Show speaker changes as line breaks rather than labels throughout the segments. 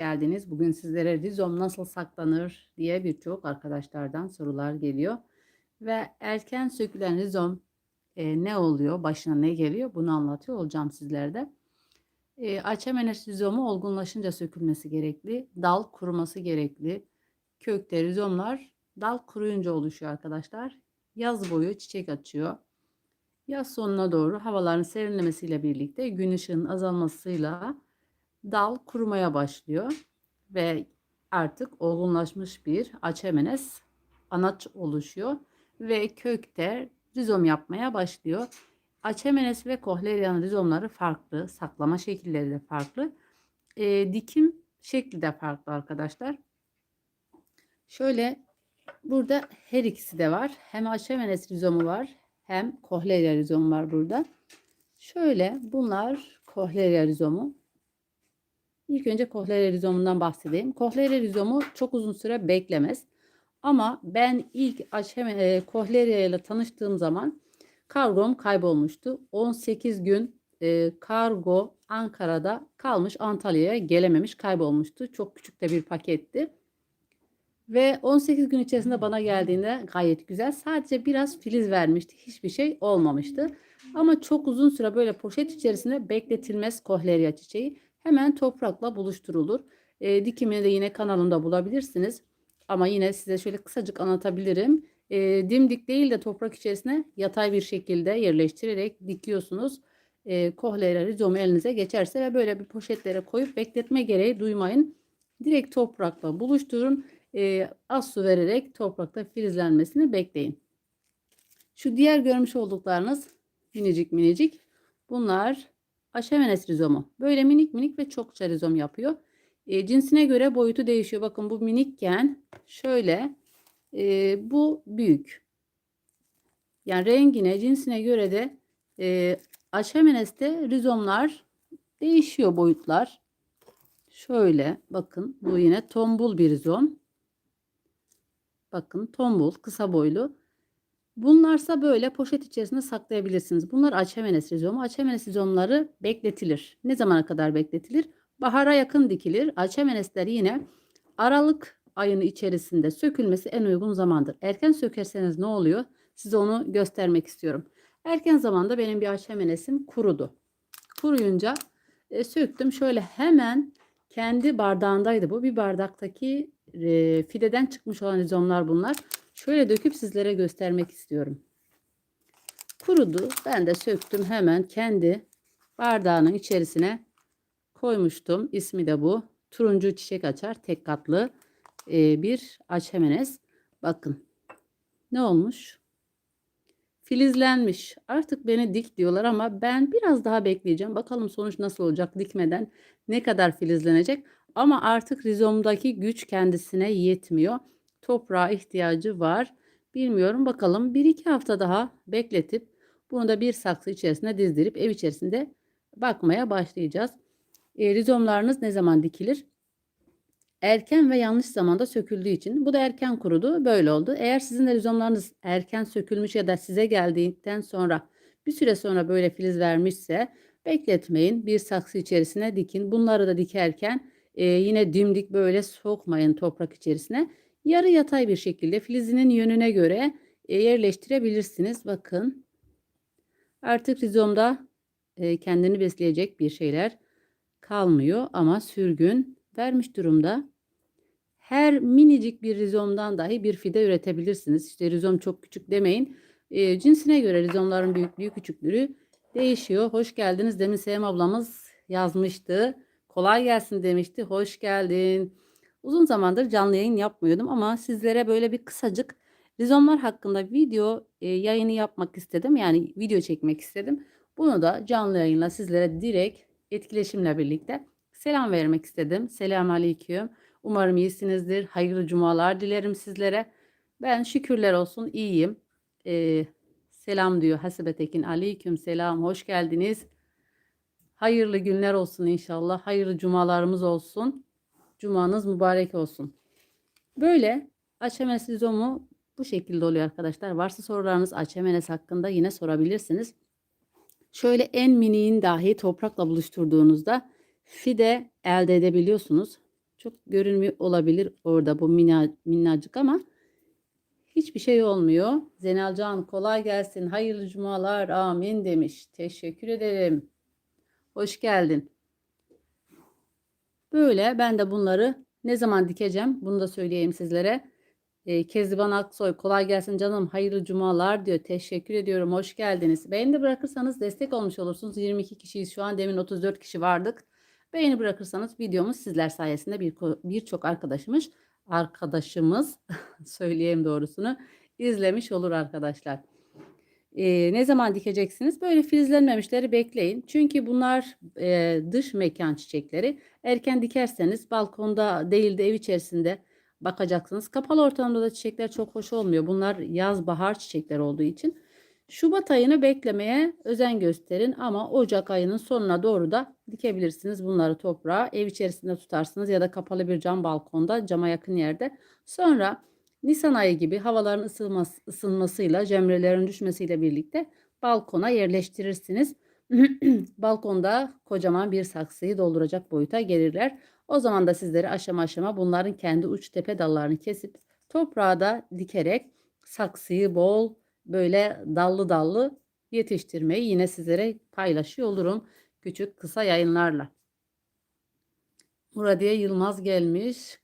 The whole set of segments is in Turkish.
geldiniz. Bugün sizlere rizom nasıl saklanır diye birçok arkadaşlardan sorular geliyor. Ve erken sökülen rizom e, ne oluyor, başına ne geliyor bunu anlatıyor olacağım sizlerde. E, Açamenes rizomu olgunlaşınca sökülmesi gerekli. Dal kuruması gerekli. Kökte rizomlar dal kuruyunca oluşuyor arkadaşlar. Yaz boyu çiçek açıyor. Yaz sonuna doğru havaların serinlemesiyle birlikte gün ışığının azalmasıyla dal kurumaya başlıyor ve artık olgunlaşmış bir açemenes anaç oluşuyor ve kökte rizom yapmaya başlıyor. Açemenes ve kohlerian rizomları farklı, saklama şekilleri de farklı. E, dikim şekli de farklı arkadaşlar. Şöyle burada her ikisi de var. Hem açemenes rizomu var hem kohleria rizomu var burada. Şöyle bunlar kohleria rizomu. İlk önce kohleria rizomundan bahsedeyim. Kohleria rizomu çok uzun süre beklemez. Ama ben ilk e, kohleria ile tanıştığım zaman kargom kaybolmuştu. 18 gün e, kargo Ankara'da kalmış Antalya'ya gelememiş kaybolmuştu. Çok küçük de bir paketti. Ve 18 gün içerisinde bana geldiğinde gayet güzel. Sadece biraz filiz vermişti. Hiçbir şey olmamıştı. Ama çok uzun süre böyle poşet içerisinde bekletilmez kohleria çiçeği hemen toprakla buluşturulur. E, dikimini de yine kanalımda bulabilirsiniz. Ama yine size şöyle kısacık anlatabilirim. E, dimdik değil de toprak içerisine yatay bir şekilde yerleştirerek dikiyorsunuz. E, kohleria rizomu elinize geçerse ve böyle bir poşetlere koyup bekletme gereği duymayın. Direkt toprakla buluşturun. E, az su vererek toprakta filizlenmesini bekleyin. Şu diğer görmüş olduklarınız minicik minicik. Bunlar Aşemenes rizomu. Böyle minik minik ve çokça rizom yapıyor. E, cinsine göre boyutu değişiyor. Bakın bu minikken şöyle e, bu büyük. Yani rengine, cinsine göre de e, Aşemenes'te rizomlar değişiyor boyutlar. Şöyle bakın bu yine tombul bir rizom. Bakın tombul, kısa boylu. Bunlarsa böyle poşet içerisinde saklayabilirsiniz. Bunlar açemenes rizomu. Açemenes rizomları bekletilir. Ne zamana kadar bekletilir? Bahara yakın dikilir. Açemenesler yine Aralık ayının içerisinde sökülmesi en uygun zamandır. Erken sökerseniz ne oluyor? Size onu göstermek istiyorum. Erken zamanda benim bir açemenesim kurudu. Kuruyunca e, söktüm. Şöyle hemen kendi bardağındaydı bu. Bir bardaktaki e, fideden çıkmış olan rizomlar bunlar. Şöyle döküp sizlere göstermek istiyorum. Kurudu. Ben de söktüm hemen kendi bardağının içerisine koymuştum. İsmi de bu. Turuncu çiçek açar. Tek katlı e, bir açemenes. Bakın ne olmuş? Filizlenmiş. Artık beni dik diyorlar ama ben biraz daha bekleyeceğim. Bakalım sonuç nasıl olacak dikmeden ne kadar filizlenecek. Ama artık rizomdaki güç kendisine yetmiyor toprağa ihtiyacı var. Bilmiyorum bakalım bir iki hafta daha bekletip bunu da bir saksı içerisine dizdirip ev içerisinde bakmaya başlayacağız. E, rizomlarınız ne zaman dikilir? Erken ve yanlış zamanda söküldüğü için bu da erken kurudu böyle oldu. Eğer sizin de rizomlarınız erken sökülmüş ya da size geldikten sonra bir süre sonra böyle filiz vermişse bekletmeyin bir saksı içerisine dikin. Bunları da dikerken e, yine dimdik böyle sokmayın toprak içerisine yarı yatay bir şekilde filizinin yönüne göre e, yerleştirebilirsiniz. Bakın artık rizomda e, kendini besleyecek bir şeyler kalmıyor ama sürgün vermiş durumda. Her minicik bir rizomdan dahi bir fide üretebilirsiniz. İşte rizom çok küçük demeyin. E, cinsine göre rizomların büyüklüğü küçüklüğü değişiyor. Hoş geldiniz. Demin Sevim ablamız yazmıştı. Kolay gelsin demişti. Hoş geldin. Uzun zamandır canlı yayın yapmıyordum ama sizlere böyle bir kısacık rizomlar hakkında video e, yayını yapmak istedim. Yani video çekmek istedim. Bunu da canlı yayınla sizlere direkt etkileşimle birlikte selam vermek istedim. Selam aleyküm. Umarım iyisinizdir. Hayırlı cumalar dilerim sizlere. Ben şükürler olsun iyiyim. Ee, selam diyor Hasibe Tekin. Aleyküm selam. Hoş geldiniz. Hayırlı günler olsun inşallah. Hayırlı cumalarımız olsun. Cumanız mübarek olsun. Böyle Açemenes rizomu bu şekilde oluyor arkadaşlar. Varsa sorularınız Açemenes hakkında yine sorabilirsiniz. Şöyle en miniğin dahi toprakla buluşturduğunuzda fide elde edebiliyorsunuz. Çok görünmüyor olabilir orada bu mina, minnacık ama hiçbir şey olmuyor. Zenalcan kolay gelsin. Hayırlı cumalar. Amin demiş. Teşekkür ederim. Hoş geldin. Böyle ben de bunları ne zaman dikeceğim bunu da söyleyeyim sizlere. E, Kezban Aksoy kolay gelsin canım hayırlı cumalar diyor. Teşekkür ediyorum hoş geldiniz. Beğeni bırakırsanız destek olmuş olursunuz. 22 kişiyiz şu an demin 34 kişi vardık. Beğeni bırakırsanız videomuz sizler sayesinde bir birçok arkadaşımız arkadaşımız söyleyeyim doğrusunu izlemiş olur arkadaşlar. Ee, ne zaman dikeceksiniz? Böyle filizlenmemişleri bekleyin. Çünkü bunlar e, dış mekan çiçekleri. Erken dikerseniz balkonda değil de ev içerisinde bakacaksınız. Kapalı ortamda da çiçekler çok hoş olmuyor. Bunlar yaz bahar çiçekler olduğu için. Şubat ayını beklemeye özen gösterin ama Ocak ayının sonuna doğru da dikebilirsiniz bunları toprağa. Ev içerisinde tutarsınız ya da kapalı bir cam balkonda cama yakın yerde. Sonra Nisan ayı gibi havaların ısınması, ısınmasıyla, cemrelerin düşmesiyle birlikte balkona yerleştirirsiniz. Balkonda kocaman bir saksıyı dolduracak boyuta gelirler. O zaman da sizleri aşama aşama bunların kendi uç tepe dallarını kesip toprağa da dikerek saksıyı bol böyle dallı dallı yetiştirmeyi yine sizlere paylaşıyor olurum küçük kısa yayınlarla. Muradiye Yılmaz gelmiş.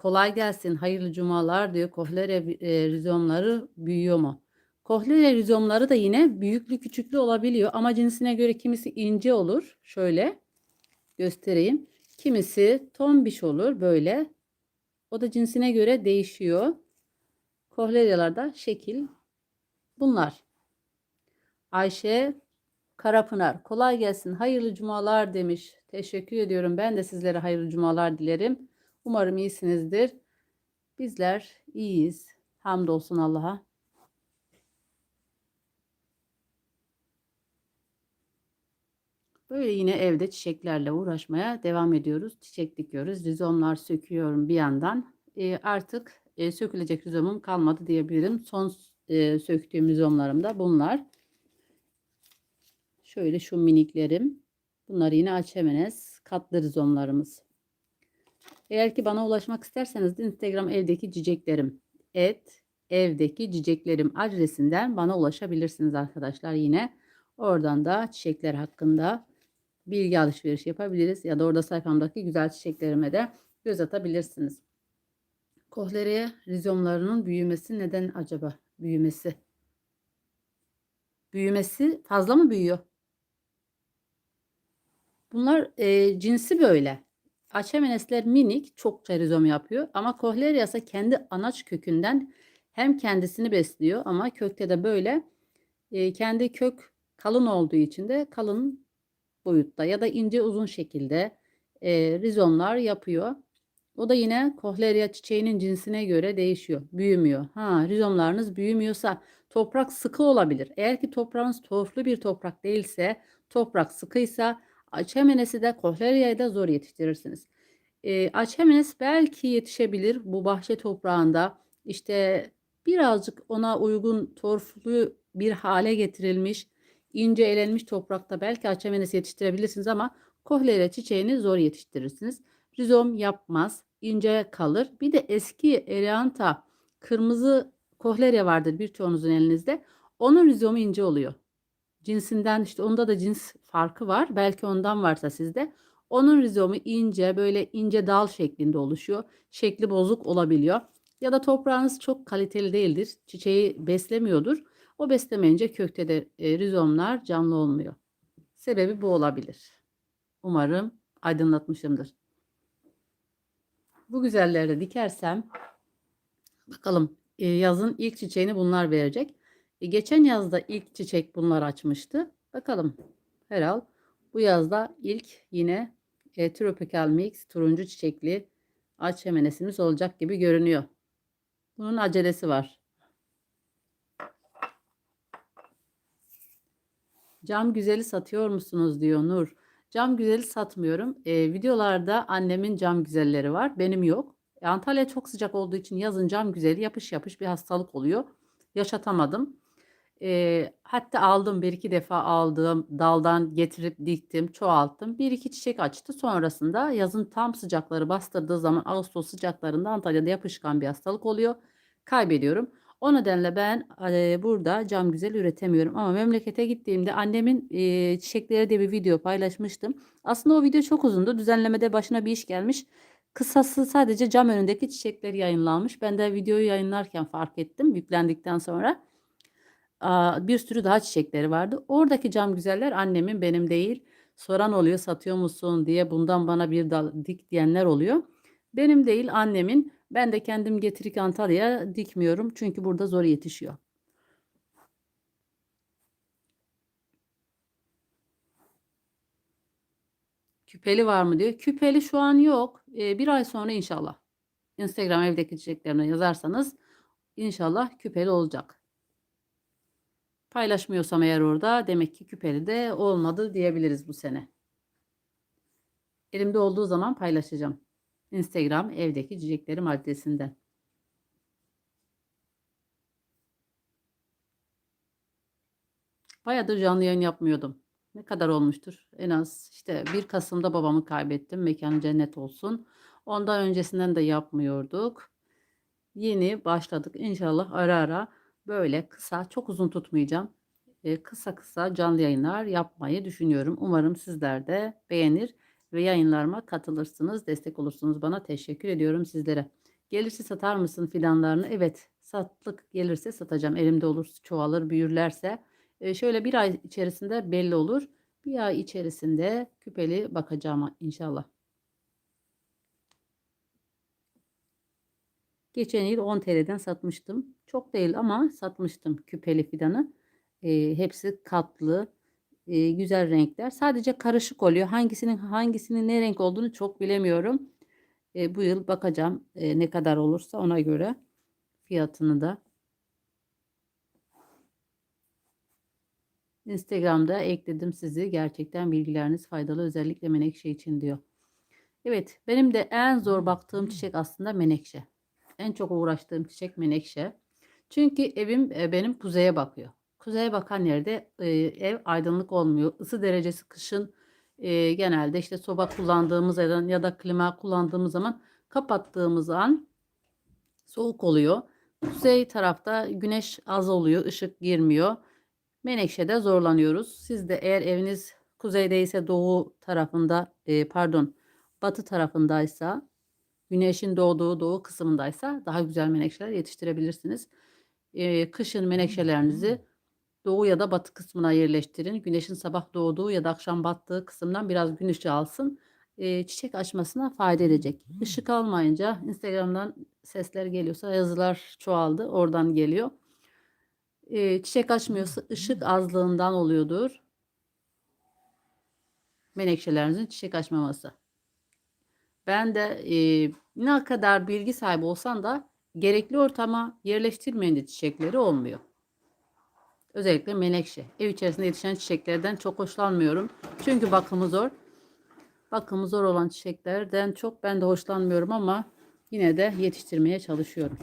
Kolay gelsin, hayırlı cumalar diyor. Kohlere e, rizomları büyüyor mu? Kohlere rizomları da yine büyüklü küçüklü olabiliyor ama cinsine göre kimisi ince olur. Şöyle göstereyim. Kimisi tombiş olur böyle. O da cinsine göre değişiyor. Kohleryalarda şekil bunlar. Ayşe Karapınar kolay gelsin hayırlı cumalar demiş. Teşekkür ediyorum. Ben de sizlere hayırlı cumalar dilerim. Umarım iyisinizdir. Bizler iyiyiz. Hamdolsun Allah'a. Böyle yine evde çiçeklerle uğraşmaya devam ediyoruz. Çiçek dikiyoruz. Rizomlar söküyorum bir yandan. E, artık e, sökülecek rizomum kalmadı diyebilirim. Son e, söktüğüm rizomlarım da bunlar. Şöyle şu miniklerim. Bunlar yine açemenes katlı rizomlarımız. Eğer ki bana ulaşmak isterseniz Instagram evdeki ciceklerim et evdeki ciceklerim adresinden bana ulaşabilirsiniz arkadaşlar yine. Oradan da çiçekler hakkında bilgi alışveriş yapabiliriz ya da orada sayfamdaki güzel çiçeklerime de göz atabilirsiniz. Kohleria rizomlarının büyümesi neden acaba? Büyümesi. Büyümesi fazla mı büyüyor? Bunlar e, cinsi böyle. Achemenesler minik, çokça rizom yapıyor ama Kohleria ise kendi anaç kökünden hem kendisini besliyor ama kökte de böyle e, kendi kök kalın olduğu için de kalın boyutta ya da ince uzun şekilde e, rizomlar yapıyor. O da yine Kohleria çiçeğinin cinsine göre değişiyor. Büyümüyor. Ha, rizomlarınız büyümüyorsa toprak sıkı olabilir. Eğer ki toprağınız torflu bir toprak değilse, toprak sıkıysa Açemenesi de Kohleria'yı da zor yetiştirirsiniz. E, Açemenes belki yetişebilir bu bahçe toprağında. İşte birazcık ona uygun torflu bir hale getirilmiş, ince elenmiş toprakta belki Açemenes yetiştirebilirsiniz ama Kohleria çiçeğini zor yetiştirirsiniz. Rizom yapmaz, ince kalır. Bir de eski Eleanta kırmızı Kohleria vardır birçoğunuzun elinizde. Onun rizomu ince oluyor cinsinden işte onda da cins farkı var. Belki ondan varsa sizde. Onun rizomu ince böyle ince dal şeklinde oluşuyor. Şekli bozuk olabiliyor. Ya da toprağınız çok kaliteli değildir. Çiçeği beslemiyordur. O beslemeyince kökte de e, rizomlar canlı olmuyor. Sebebi bu olabilir. Umarım aydınlatmışımdır. Bu güzelleri dikersem bakalım e, yazın ilk çiçeğini bunlar verecek. E, geçen yazda ilk çiçek bunlar açmıştı. Bakalım herhal bu yazda ilk yine e, Tropical Mix turuncu çiçekli aç hemenesimiz olacak gibi görünüyor. Bunun acelesi var. Cam güzeli satıyor musunuz diyor Nur. Cam güzeli satmıyorum. E, videolarda annemin cam güzelleri var. Benim yok. E, Antalya çok sıcak olduğu için yazın cam güzeli yapış yapış bir hastalık oluyor. Yaşatamadım. Eee, hatta aldım, 1-2 defa aldım, daldan getirip diktim, çoğalttım. 1-2 çiçek açtı. Sonrasında yazın tam sıcakları bastırdığı zaman ağustos sıcaklarında Antalya'da yapışkan bir hastalık oluyor. Kaybediyorum. O nedenle ben, eee, burada cam güzel üretemiyorum ama memlekete gittiğimde annemin, eee, çiçekleri diye bir video paylaşmıştım. Aslında o video çok uzundu. Düzenlemede başına bir iş gelmiş. Kısası sadece cam önündeki çiçekleri yayınlanmış. Ben de videoyu yayınlarken fark ettim yüklendikten sonra. Bir sürü daha çiçekleri vardı. Oradaki cam güzeller annemin, benim değil. Soran oluyor, "Satıyor musun?" diye, "Bundan bana bir dal dik." diyenler oluyor. Benim değil, annemin. Ben de kendim getirip Antalya'ya dikmiyorum çünkü burada zor yetişiyor. Küpeli var mı diyor. Küpeli şu an yok. Eee, 1 ay sonra inşallah. Instagram evdeki çiçeklerime yazarsanız inşallah küpeli olacak. Paylaşmıyorsam eğer orada demek ki küpeli de olmadı diyebiliriz bu sene. Elimde olduğu zaman paylaşacağım. Instagram evdeki çiçeklerim adresinden. Bayağıdır canlı yayın yapmıyordum. Ne kadar olmuştur? En az işte 1 Kasım'da babamı kaybettim. Mekânı cennet olsun. Ondan öncesinden de yapmıyorduk. Yeni başladık. İnşallah ara ara böyle kısa, çok uzun tutmayacağım. Eee, kısa kısa canlı yayınlar yapmayı düşünüyorum. Umarım sizler de beğenir ve yayınlarıma katılırsınız, destek olursunuz bana. Teşekkür ediyorum sizlere. "Gelirse satar mısın fidanlarını?" Evet, satlık gelirse satacağım. Elimde olur, çoğalır, büyürlerse. Eee, şöyle 1 ay içerisinde belli olur. 1 ay içerisinde küpeli bakacağım inşallah. Geçen yıl 10 TL'den satmıştım. Çok değil ama satmıştım küpeli fidanı. Eee, hepsi katlı, eee, güzel renkler. Sadece karışık oluyor. Hangisinin hangisinin ne renk olduğunu çok bilemiyorum. Eee, bu yıl bakacağım, eee, ne kadar olursa ona göre fiyatını da. Instagram'da ekledim sizi. Gerçekten bilgileriniz faydalı özellikle menekşe için diyor. Evet, benim de en zor baktığım çiçek aslında menekşe. En çok uğraştığım çiçek menekşe. Çünkü evim, eee, benim kuzeye bakıyor. Kuzeye bakan yerde, eee, ev aydınlık olmuyor. Isı derecesi kışın, eee, genelde işte soba kullandığımız da ya da klima kullandığımız zaman kapattığımız an soğuk oluyor. Kuzey tarafta güneş az oluyor, ışık girmiyor. Menekşede zorlanıyoruz. Siz de eğer eviniz kuzeydeyse doğu tarafında, pardon, batı tarafındaysa, güneşin doğduğu doğu kısmındaysa daha güzel menekşeler yetiştirebilirsiniz. Eee, kışın menekşelerinizi doğu ya da batı kısmına yerleştirin. Güneşin sabah doğduğu ya da akşam battığı kısımdan biraz gün ışığı alsın. Eee, çiçek açmasına fayda edecek. Işık almayınca Instagram'dan sesler geliyorsa yazılar çoğaldı, oradan geliyor. Eee, çiçek açmıyorsa ışık azlığından oluyordur. Menekşelerinizin çiçek açmaması. Ben de, eee, ne kadar bilgi sahibi olsam da gerekli ortama yerleştirmeyince çiçekleri olmuyor. Özellikle menekşe. Ev içerisinde yetişen çiçeklerden çok hoşlanmıyorum. Çünkü bakımı zor. Bakımı zor olan çiçeklerden çok ben de hoşlanmıyorum ama yine de yetiştirmeye çalışıyorum.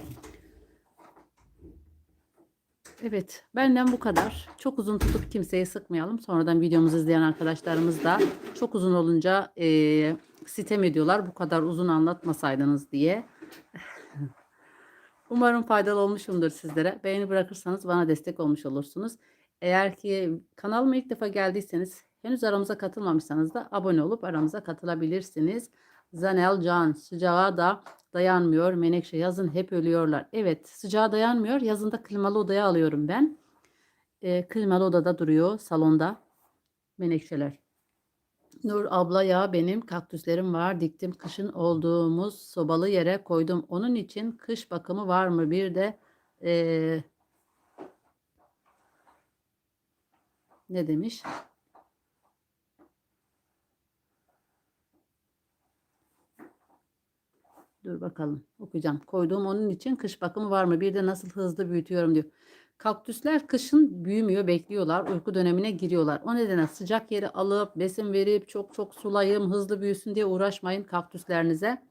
Evet, benden bu kadar. Çok uzun tutup kimseyi sıkmayalım. Sonradan videomuzu izleyen arkadaşlarımız da çok uzun olunca, eee, sitem ediyorlar. Bu kadar uzun anlatmasaydınız diye. Umarım faydalı olmuşumdur sizlere. Beğeni bırakırsanız bana destek olmuş olursunuz. Eğer ki kanalıma ilk defa geldiyseniz, henüz aramıza katılmamışsanız da abone olup aramıza katılabilirsiniz. Zanel Can, sıcağa da dayanmıyor. Menekşe yazın hep ölüyorlar. Evet, sıcağa dayanmıyor. Yazın da klimalı odaya alıyorum ben. Eee, klimalı odada duruyor salonda menekşeler. Nur abla ya benim kaktüslerim var diktim kışın olduğumuz sobalı yere koydum. Onun için kış bakımı var mı? Bir de eee ne demiş? Dur bakalım okuyacağım. Koyduğum onun için kış bakımı var mı? Bir de nasıl hızlı büyütüyorum diyor. Kaktüsler kışın büyümüyor, bekliyorlar. Uyku dönemine giriyorlar. O nedenle sıcak yeri alıp besin verip çok çok sulayayım, hızlı büyüsün diye uğraşmayın kaktüslerinize.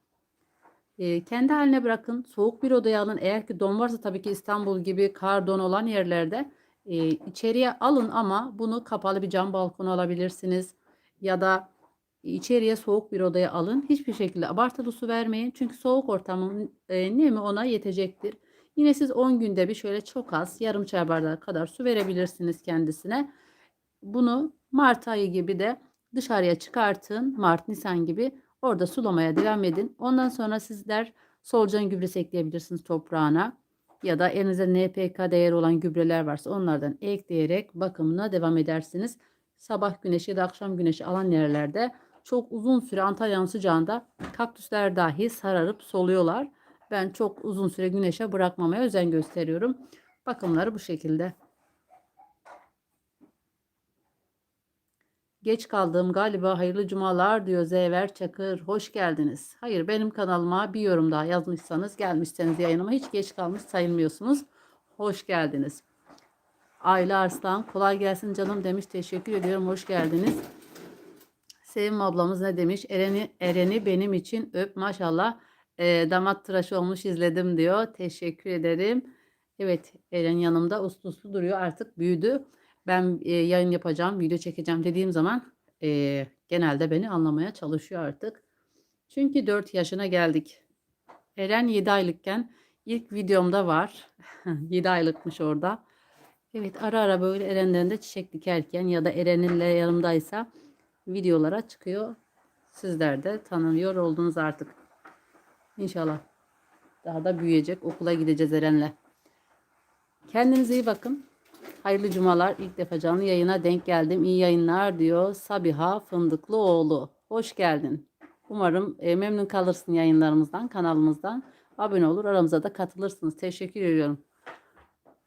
Eee, kendi haline bırakın. Soğuk bir odaya alın. Eğer ki don varsa tabii ki İstanbul gibi kar, don olan yerlerde e, içeriye alın ama bunu kapalı bir cam balkona alabilirsiniz. Ya da içeriye soğuk bir odaya alın. Hiçbir şekilde abartılı su vermeyin. Çünkü soğuk ortamın e, nemi ona yetecektir. Yine siz 10 günde bir şöyle çok az yarım çay bardağı kadar su verebilirsiniz kendisine. Bunu Mart ayı gibi de dışarıya çıkartın. Mart, Nisan gibi orada sulamaya devam edin. Ondan sonra sizler solucan gübresi ekleyebilirsiniz toprağına. Ya da elinizde NPK değeri olan gübreler varsa onlardan ekleyerek bakımına devam edersiniz. Sabah güneşi ya da akşam güneşi alan yerlerde çok uzun süre Antalya'nın sıcağında kaktüsler dahi sararıp soluyorlar. Ben çok uzun süre güneşe bırakmamaya özen gösteriyorum. Bakımları bu şekilde. Geç kaldım galiba hayırlı cumalar diyor Zever Çakır. Hoş geldiniz. Hayır benim kanalıma bir yorum daha yazmışsanız gelmişseniz yayınıma hiç geç kalmış sayılmıyorsunuz. Hoş geldiniz. Ayla Arslan kolay gelsin canım demiş. Teşekkür ediyorum. Hoş geldiniz. Sevim ablamız ne demiş? Eren'i Eren'i benim için öp maşallah. E, damat tıraşı olmuş izledim diyor. Teşekkür ederim. Evet Eren yanımda uslu uslu duruyor artık büyüdü. Ben e, yayın yapacağım, video çekeceğim dediğim zaman e, genelde beni anlamaya çalışıyor artık. Çünkü 4 yaşına geldik. Eren 7 aylıkken ilk videomda var. 7 aylıkmış orada. Evet ara ara böyle Eren'den de çiçek dikerken ya da Eren'inle yanımdaysa videolara çıkıyor. Sizler de tanıyor oldunuz artık. İnşallah. Daha da büyüyecek. Okula gideceğiz Eren'le. Kendinize iyi bakın. Hayırlı cumalar. İlk defa canlı yayına denk geldim. İyi yayınlar diyor Sabiha Fındıklıoğlu. Hoş geldin. Umarım e, memnun kalırsın yayınlarımızdan, kanalımızdan. Abone olur, aramıza da katılırsınız. Teşekkür ediyorum.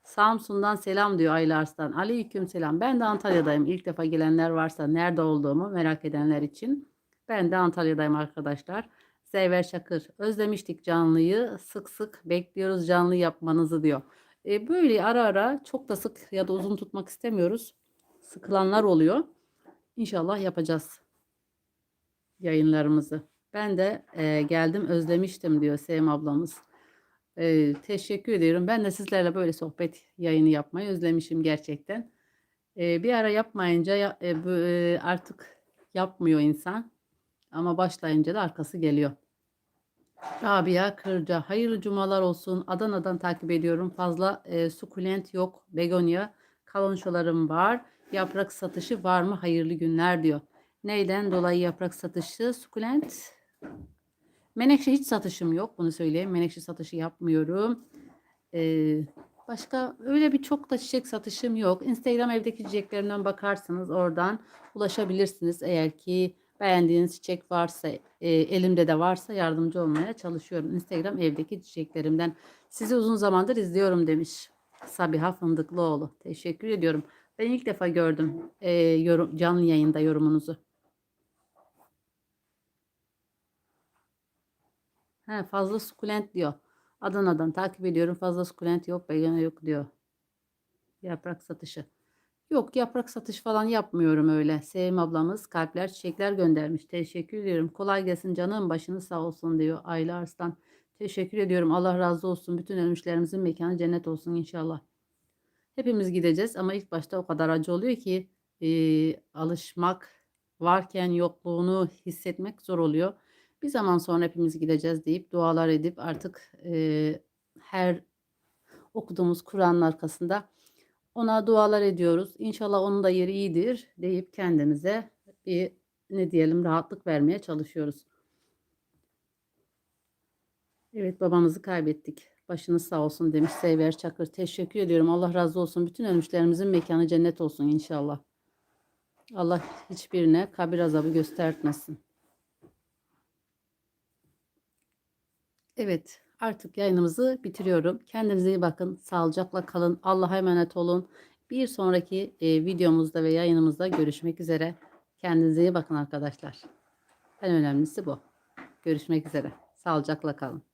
Samsun'dan selam diyor Ayla Arslan. Aleyküm selam. Ben de Antalya'dayım. İlk defa gelenler varsa nerede olduğumu merak edenler için. Ben de Antalya'dayım arkadaşlar. Zeyver Şakır. Özlemiştik canlıyı. Sık sık bekliyoruz canlı yapmanızı diyor. E, böyle ara ara çok da sık ya da uzun tutmak istemiyoruz. Sıkılanlar oluyor. İnşallah yapacağız yayınlarımızı. Ben de e, geldim özlemiştim diyor Sevim ablamız. E, teşekkür ediyorum. Ben de sizlerle böyle sohbet yayını yapmayı özlemişim gerçekten. E, bir ara yapmayınca ya, e, bu, e, artık yapmıyor insan. Ama başlayınca da arkası geliyor. Rabia Kırca. Hayırlı cumalar olsun. Adana'dan takip ediyorum. Fazla e, sukulent yok. Begonya. Kalonşolarım var. Yaprak satışı var mı? Hayırlı günler diyor. Neyden dolayı yaprak satışı? Sukulent. Menekşe hiç satışım yok. Bunu söyleyeyim. Menekşe satışı yapmıyorum. Ee, başka öyle bir çok da çiçek satışım yok. Instagram evdeki çiçeklerimden bakarsınız. Oradan ulaşabilirsiniz. Eğer ki beğendiğiniz çiçek varsa, e, elimde de varsa yardımcı olmaya çalışıyorum. Instagram evdeki çiçeklerimden. Sizi uzun zamandır izliyorum demiş. Sabiha Fındıklıoğlu. Teşekkür ediyorum. Ben ilk defa gördüm e, yorum, canlı yayında yorumunuzu. He, fazla sukulent diyor. Adana'dan takip ediyorum. Fazla sukulent yok, begana yok diyor. Yaprak satışı. Yok yaprak satış falan yapmıyorum öyle. Sevim ablamız kalpler çiçekler göndermiş. Teşekkür ediyorum. Kolay gelsin canım başınız sağ olsun diyor Ayla Arslan. Teşekkür ediyorum. Allah razı olsun. Bütün ölmüşlerimizin mekanı cennet olsun inşallah. Hepimiz gideceğiz ama ilk başta o kadar acı oluyor ki e, alışmak varken yokluğunu hissetmek zor oluyor. Bir zaman sonra hepimiz gideceğiz deyip dualar edip artık e, her okuduğumuz Kur'an'ın arkasında ona dualar ediyoruz. İnşallah onun da yeri iyidir deyip kendimize bir ne diyelim rahatlık vermeye çalışıyoruz. Evet babamızı kaybettik. Başınız sağ olsun demiş Seyver Çakır. Teşekkür ediyorum. Allah razı olsun. Bütün ölmüşlerimizin mekanı cennet olsun inşallah. Allah hiçbirine kabir azabı göstermesin. Evet artık yayınımızı bitiriyorum. Kendinize iyi bakın. Sağlıcakla kalın. Allah'a emanet olun. Bir sonraki e, videomuzda ve yayınımızda görüşmek üzere. Kendinize iyi bakın arkadaşlar. En önemlisi bu. Görüşmek üzere. Sağlıcakla kalın.